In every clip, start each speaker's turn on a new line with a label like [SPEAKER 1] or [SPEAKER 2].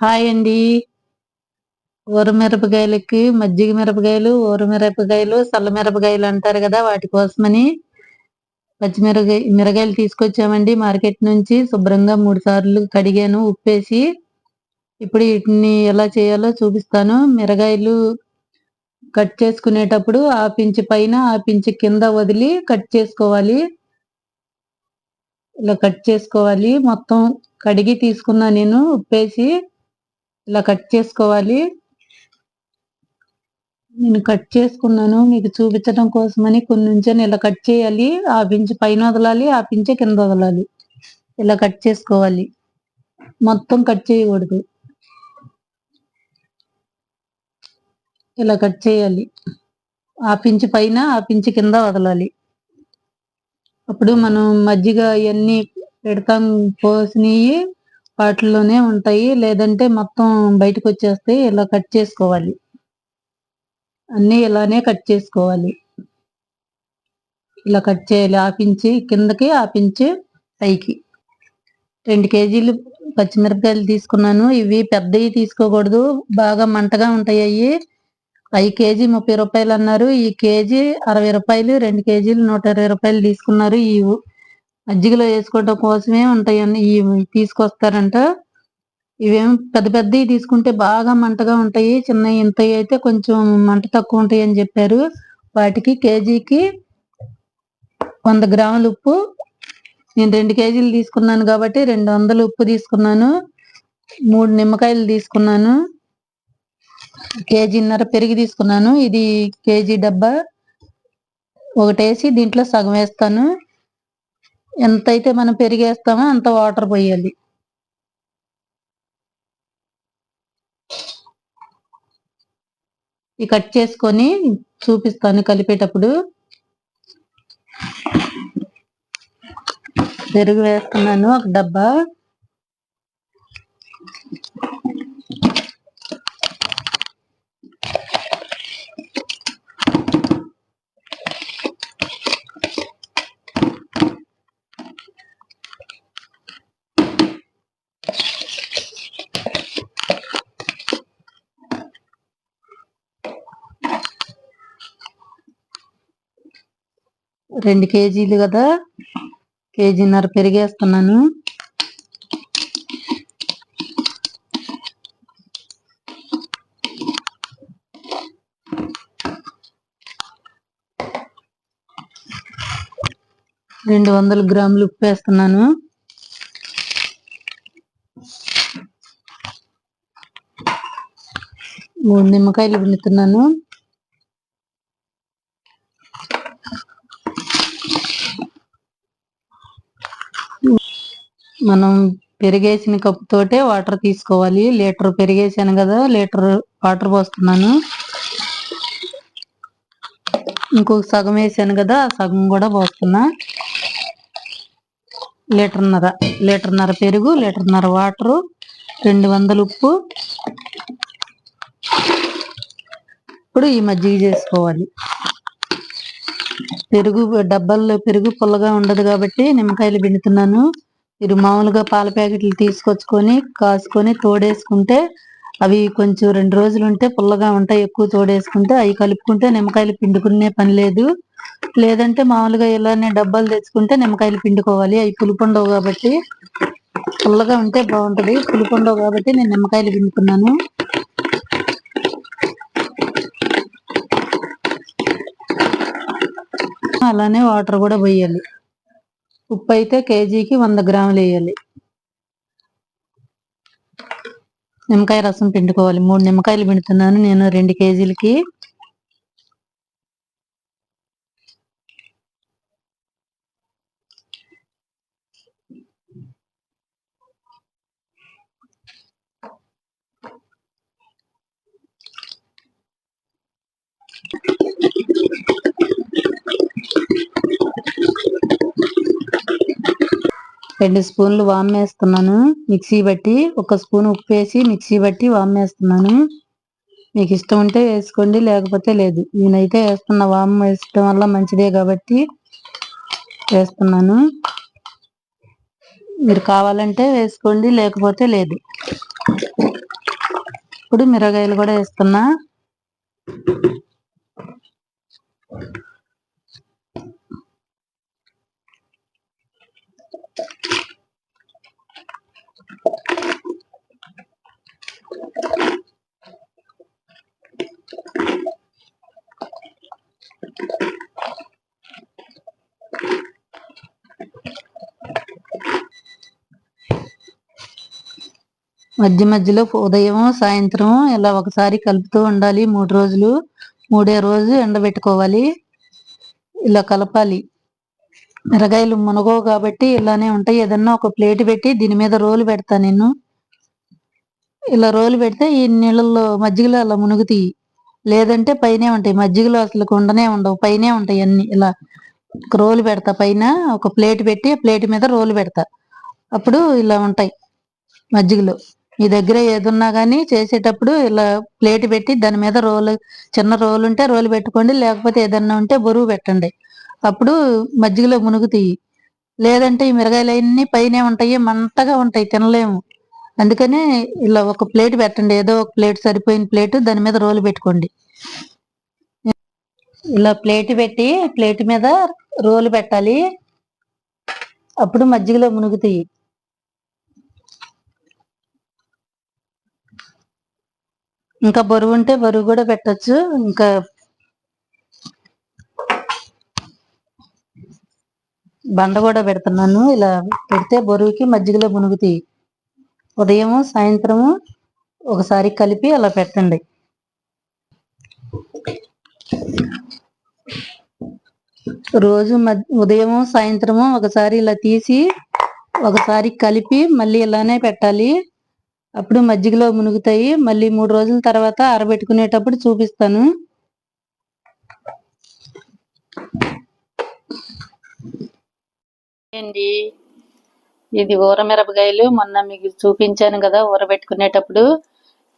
[SPEAKER 1] Hi అండి. ఊరమిరపకాయలకి మజ్జిగ మిరపకాయలు ఊరమిరపకాయలు సల్ల మిరపకాయలు అంటారు కదా వాటి కోసమని. పచ్చిమిరకాయ మిరగాయలు తీసుకొచ్చామండి మార్కెట్ నుంచి. శుభ్రంగా మూడు సార్లు కడిగాను ఉప్పేసి. ఇప్పుడు వీటిని ఎలా చేయాలో చూపిస్తాను. మిరగాయలు కట్ చేసుకునేటప్పుడు ఆ పించి పైన ఆ పించి కింద వదిలి కట్ చేసుకోవాలి. ఇలా కట్ చేసుకోవాలి. మొత్తం కడిగి తీసుకున్నా నేను ఉప్పేసి ఇలా కట్ చేసుకోవాలి. నేను కట్ చేసుకున్నాను. మీకు చూపించడం కోసమని కొన్ని ఉంచాను. ఇలా కట్ చేయాలి. ఆ పించి పైన వదలాలి. ఆ పించి కింద వదలాలి. ఇలా కట్ చేసుకోవాలి. మొత్తం కట్ చేయకూడదు. ఇలా కట్ చేయాలి. ఆ పించి పైన ఆ పించి కింద వదలాలి. అప్పుడు మనం మజ్జిగ ఇవన్నీ పెడతాం. పోసినవి వాటిలోనే ఉంటాయి. లేదంటే మొత్తం బయటకు వచ్చేస్తాయి ఇలా కట్ చేసుకోవాలి. అన్నీ ఇలానే కట్ చేసుకోవాలి. ఇలా కట్ చేయాలి. ఆపించి కిందకి ఆపించి పైకి. రెండు కేజీలు పచ్చిమిరపకాయలు తీసుకున్నాను. ఇవి పెద్దవి తీసుకోకూడదు. బాగా మంటగా ఉంటాయి అవి అవి కేజీ ముప్పై రూపాయలు అన్నారు. ఈ కేజీ అరవై రూపాయలు రెండు కేజీలు నూట ఇరవై రూపాయలు తీసుకున్నారు. ఈ మజ్జిగలో వేసుకోవడం కోసమే ఉంటాయని ఇవి తీసుకొస్తారంట. ఇవేం పెద్ద పెద్దవి తీసుకుంటే బాగా మంటగా ఉంటాయి చిన్న ఇంత అయితే కొంచెం మంట తక్కువ ఉంటాయి అని చెప్పారు. వాటికి కేజీకి వంద గ్రాముల ఉప్పు. నేను రెండు కేజీలు తీసుకున్నాను కాబట్టి రెండు వందలు ఉప్పు తీసుకున్నాను. మూడు నిమ్మకాయలు తీసుకున్నాను. కేజీన్నర పెరిగి తీసుకున్నాను. ఇది కేజీ డబ్బా. ఒకటేసి దీంట్లో సగం వేస్తాను. ఎంతైతే మనం పెరిగేస్తామో అంత వాటర్ పోయాలి. ఈ కట్ చేసుకొని చూపిస్తాను కలిపేటప్పుడు. పెరుగు వేస్తున్నాను ఒక డబ్బా. రెండు కేజీలు కదా. కేజీన్నర పెరిగేస్తున్నాను. రెండు వందల గ్రాములు ఉప్పు వేస్తున్నాను మూడు నిమ్మకాయలు పిండుతున్నాను మనం పెరిగేసిన కప్పుతోటే వాటర్ తీసుకోవాలి. లీటర్ పెరిగేసాను కదా లీటర్ వాటర్ పోస్తున్నాను. ఇంకొక సగం వేసాను కదా సగం కూడా పోస్తున్నా. లీటర్న్నర లీటర్న్నర పెరుగు లీటర్న్నర వాటరు రెండు వందల ఉప్పు. ఇప్పుడు ఈ మజ్జిగ చేసుకోవాలి. పెరుగు డబ్బాల్లో పెరుగు పుల్లగా ఉండదు కాబట్టి నిమ్మకాయలు పిండుతున్నాను. మీరు మామూలుగా పాల ప్యాకెట్లు తీసుకొచ్చుకొని కాసుకొని తోడేసుకుంటే అవి కొంచెం రెండు రోజులు ఉంటే పుల్లగా ఉంటాయి. ఎక్కువ తోడేసుకుంటే అవి కలుపుకుంటే నిమ్మకాయలు పిండుకునే పని లేదు. లేదంటే మామూలుగా ఇలానే డబ్బాలు తెచ్చుకుంటే నిమ్మకాయలు పిండుకోవాలి. అవి పులుపుండవు కాబట్టి పుల్లగా ఉంటే బాగుంటుంది. పులుపుండవు కాబట్టి నేను నిమ్మకాయలు పిండుకున్నాను. అలానే వాటర్ కూడా పోయాలి. ఉప్పు అయితే కేజీకి వంద గ్రాములు వేయాలి. నిమ్మకాయ రసం పిండుకోవాలి. మూడు నిమ్మకాయలు పిండుతున్నాను. నేను రెండు కేజీలకి రెండు స్పూన్లు వామ్ వేస్తున్నాను. మిక్సీ బట్టి ఒక స్పూన్ ఉప్పు వేసి మిక్సీ బట్టి వామ్ వేస్తున్నాను. మీకు ఇష్టం ఉంటే వేసుకోండి లేకపోతే లేదు. నేనైతే వేస్తున్న వామ్ వేసడం వల్ల మంచిదే కాబట్టి వేస్తున్నాను. మీరు కావాలంటే వేసుకోండి లేకపోతే లేదు. ఇప్పుడు మిరగాయలు కూడా వేస్తున్నా. మధ్య మధ్యలో ఉదయం సాయంత్రం ఇలా ఒకసారి కలుపుతూ ఉండాలి మూడు రోజులు. మూడే రోజు ఎండబెట్టుకోవాలి. ఇలా కలపాలి. మిరగాయలు మునగవు కాబట్టి ఇలానే ఉంటాయి. ఏదన్నా ఒక ప్లేట్ పెట్టి దీని మీద రోలు పెడతా నేను. ఇలా రోలు పెడితే ఈ నీళ్ళల్లో మజ్జిగలో అలా మునుగుతాయి. లేదంటే పైనే ఉంటాయి. మజ్జిగలో అసలు ఉండనే ఉండవు. పైనే ఉంటాయి అన్ని. ఇలా ఒక రోలు పెడతా. పైన ఒక ప్లేట్ పెట్టి ప్లేట్ మీద రోలు పెడతా. అప్పుడు ఇలా ఉంటాయి మజ్జిగలో. మీ దగ్గర ఏదున్నా కానీ చేసేటప్పుడు ఇలా ప్లేట్ పెట్టి దాని మీద రోలు చిన్న రోలు ఉంటే రోలు పెట్టుకోండి. లేకపోతే ఏదన్నా ఉంటే బరువు పెట్టండి. అప్పుడు మజ్జిగలో మునుగుతాయి లేదంటే ఈ మిరగాయలన్నీ అన్ని పైనే ఉంటాయి మంటగా ఉంటాయి తినలేము. అందుకని ఇలా ఒక ప్లేట్ పెట్టండి ఏదో ఒక ప్లేట్ సరిపోయిన ప్లేట్ దాని మీద రోలు పెట్టుకోండి. ఇలా ప్లేట్ పెట్టి ప్లేట్ మీద రోలు పెట్టాలి. అప్పుడు మజ్జిగలో మునుగుతాయి ఇంకా బరువు ఉంటే బరువు కూడా పెట్టచ్చు. ఇంకా బండ కూడా పెడుతున్నాను. ఇలా పెడితే బరువుకి మజ్జిగలో మునుగుతాయి ఉదయం సాయంత్రము ఒకసారి కలిపి అలా పెట్టండి. రోజు ఉదయం సాయంత్రము ఒకసారి ఇలా తీసి ఒకసారి కలిపి మళ్ళీ ఇలానే పెట్టాలి. అప్పుడు మజ్జిగలో మునుగుతాయి. మళ్ళీ మూడు రోజుల తర్వాత ఆరబెట్టుకునేటప్పుడు చూపిస్తాను.
[SPEAKER 2] అండి ఇది ఊరమిరపకాయలు. మొన్న మీకు చూపించాను కదా ఊరబెట్టుకునేటప్పుడు.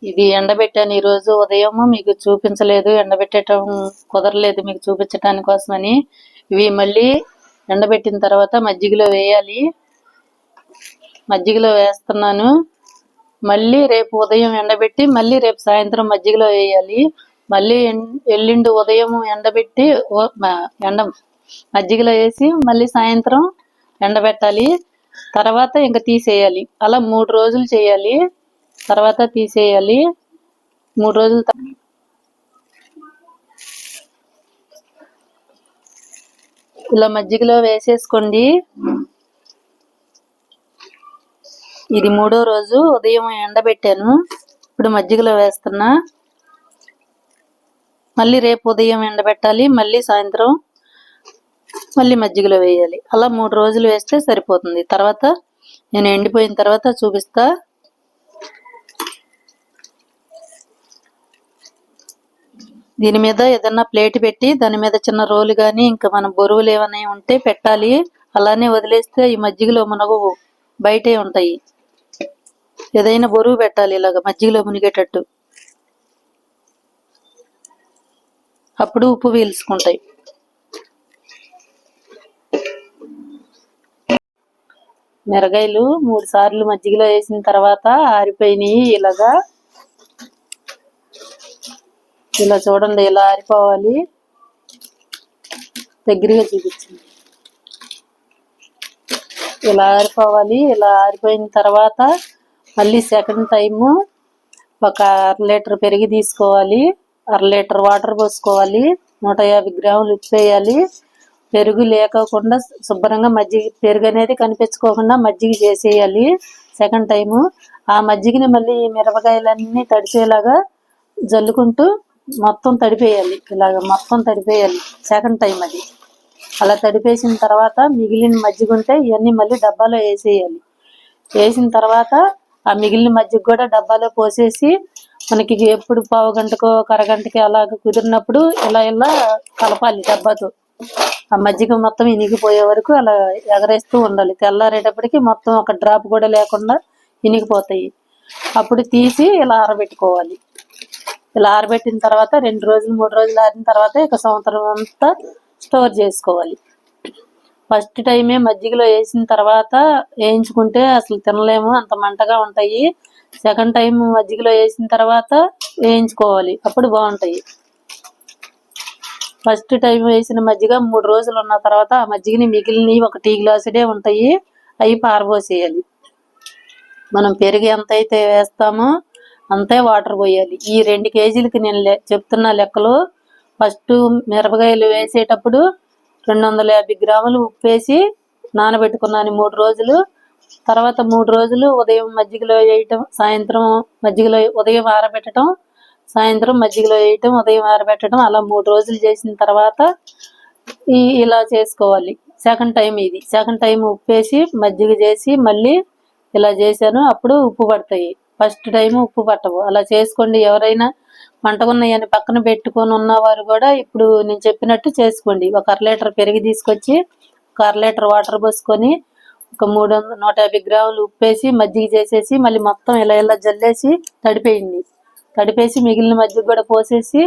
[SPEAKER 2] ఇది ఎండబెట్టాను ఈ రోజు ఉదయం మీకు చూపించలేదు. ఎండబెట్టడం కుదరలేదు మీకు చూపించడానికి కోసమని. ఇవి మళ్ళీ ఎండబెట్టిన తర్వాత మజ్జిగలో వేయాలి. మజ్జిగలో వేస్తున్నాను. మళ్ళీ రేపు ఉదయం ఎండబెట్టి మళ్ళీ రేపు సాయంత్రం మజ్జిగలో వేయాలి. మళ్ళీ ఎల్లుండి ఉదయం ఎండబెట్టి ఎండ మజ్జిగలో వేసి మళ్ళీ సాయంత్రం ఎండబెట్టాలి. తర్వాత ఇంకా తీసేయాలి. అలా మూడు రోజులు చేయాలి. తర్వాత తీసేయాలి. మూడు రోజులు ఇలా మజ్జిగలో వేసేసుకోండి. ఇది మూడో రోజు ఉదయం ఎండబెట్టాను. ఇప్పుడు మజ్జిగలో వేస్తున్నా. మళ్ళీ రేపు ఉదయం ఎండబెట్టాలి. మళ్ళీ సాయంత్రం మళ్ళీ మజ్జిగలో వేయాలి. అలా మూడు రోజులు వేస్తే సరిపోతుంది. తర్వాత నేను ఎండిపోయిన తర్వాత చూపిస్తా. దీని మీద ఏదన్నా ప్లేట్ పెట్టి దాని మీద చిన్న రోలు కానీ ఇంకా మన బరువులు ఏమైనా ఉంటే పెట్టాలి. అలానే వదిలేస్తే ఈ మజ్జిగలో మునగవు బయటే ఉంటాయి. ఏదైనా బరువు పెట్టాలి ఇలాగ మజ్జిగలో మునిగేటట్టు. అప్పుడు ఉప్పు పీల్చుకుంటాయి. మిరగాయలు మూడు సార్లు మజ్జిగలో వేసిన తర్వాత ఆరిపోయినాయి ఇలాగా. ఇలా చూడండి ఇలా ఆరిపోవాలి. దగ్గరగా చూపించండి. ఇలా ఆరిపోవాలి ఇలా ఆరిపోయిన తర్వాత మళ్ళీ సెకండ్ టైము ఒక అర లీటర్ పెరిగి తీసుకోవాలి. అర లీటర్ వాటర్ పోసుకోవాలి. నూట యాభై గ్రాములు ఉప్పు వేయాలి. పెరుగు లేకుండా శుభ్రంగా మజ్జిగ పెరుగు అనేది కనిపించుకోకుండా మజ్జిగ చేసేయాలి సెకండ్ టైము ఆ మజ్జిగని మళ్ళీ మిరపకాయలన్నీ తడిపేలాగా జల్లుకుంటూ మొత్తం తడిపేయాలి. ఇలాగ మొత్తం తడిపేయాలి సెకండ్ టైం అది. అలా తడిపేసిన తర్వాత మిగిలిన మజ్జిగ ఉంటే ఇవన్నీ మళ్ళీ డబ్బాలో వేసేయాలి. వేసిన తర్వాత ఆ మిగిలిన మజ్జిగ కూడా డబ్బాలో పోసేసి మనకి ఎప్పుడు పావు గంటకో అరగంటకి అలాగ కుదిరినప్పుడు ఇలా ఇలా కలపాలి డబ్బాతో. ఆ మజ్జిగ మొత్తం ఇనిగిపోయే వరకు అలా ఎగరేస్తూ ఉండాలి. తెల్లారేటప్పటికి మొత్తం ఒక డ్రాప్ కూడా లేకుండా ఇనిగిపోతాయి. అప్పుడు తీసి ఇలా ఆరబెట్టుకోవాలి. ఇలా ఆరబెట్టిన తర్వాత రెండు రోజులు మూడు రోజులు ఆరిన తర్వాత ఇక సంవత్సరం అంతా స్టోర్ చేసుకోవాలి. ఫస్ట్ టైమే మజ్జిగలో వేసిన తర్వాత వేయించుకుంటే అసలు తినలేము అంత మంటగా ఉంటాయి. సెకండ్ టైం మజ్జిగలో వేసిన తర్వాత వేయించుకోవాలి. అప్పుడు బాగుంటాయి. ఫస్ట్ టైం వేసిన మజ్జిగ మూడు రోజులు ఉన్న తర్వాత ఆ మజ్జిగని మిగిలిన ఒక టీ గ్లాసుడే ఉంటాయి. అవి పారబోసేయాలి. మనం పెరుగు ఎంత అయితే వేస్తామో అంతే వాటర్ పోయాలి. ఈ రెండు కేజీలకి నేను చెప్తున్న లెక్కలు ఫస్ట్ మిరపకాయలు వేసేటప్పుడు రెండు వందల యాభై గ్రాములు ఉప్పు వేసి నానబెట్టుకున్నాను మూడు రోజులు. తర్వాత మూడు రోజులు ఉదయం మజ్జిగలో వేయటం సాయంత్రం మజ్జిగలో ఉదయం ఆరబెట్టడం సాయంత్రం మజ్జిగలో వేయటం ఉదయం ఆరబెట్టడం అలా మూడు రోజులు చేసిన తర్వాత ఈ ఇలా చేసుకోవాలి. సెకండ్ టైం ఇది. సెకండ్ టైం ఉప్పేసి మజ్జిగ చేసి మళ్ళీ ఇలా చేశాను. అప్పుడు ఉప్పు పడతాయి. ఫస్ట్ టైం ఉప్పు పట్టవు. అలా చేసుకోండి. ఎవరైనా మంటగున్నాయని పక్కన పెట్టుకొని ఉన్నవారు కూడా ఇప్పుడు నేను చెప్పినట్టు చేసుకోండి. ఒక అర లీటర్ పెరిగి తీసుకొచ్చి ఒక అర లీటర్ వాటర్ పోసుకొని ఒక మూడు వందల నూట యాభై గ్రాములు ఉప్పేసి మజ్జిగ చేసేసి మళ్ళీ మొత్తం ఇలా ఇలా జల్లేసి తడిపేయండి. తడిపేసి మిగిలిన మజ్జిగ కూడా పోసేసి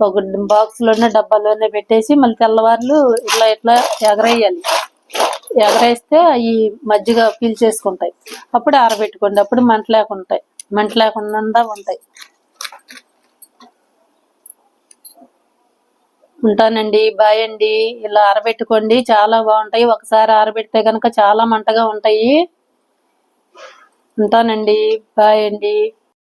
[SPEAKER 2] ఒక బాక్స్లోనే డబ్బాలోనే పెట్టేసి మళ్ళీ తెల్లవారులు ఇట్లా ఇట్లా ఎగరేయాలి. ఎగరేస్తే అవి మజ్జిగ పీల్చేసుకుంటాయి అప్పుడు ఆరబెట్టుకోండి. అప్పుడు మంట లేకుంటాయి. మంట లేకుండా ఉంటాయి. ఉంటానండి. బాయ్ అండి. ఇలా ఆరబెట్టుకోండి. చాలా బాగుంటాయి. ఒకసారి ఆరబెడితే కనుక చాలా మంటగా ఉంటాయి. ఉంటానండి. బాయ్ అండి.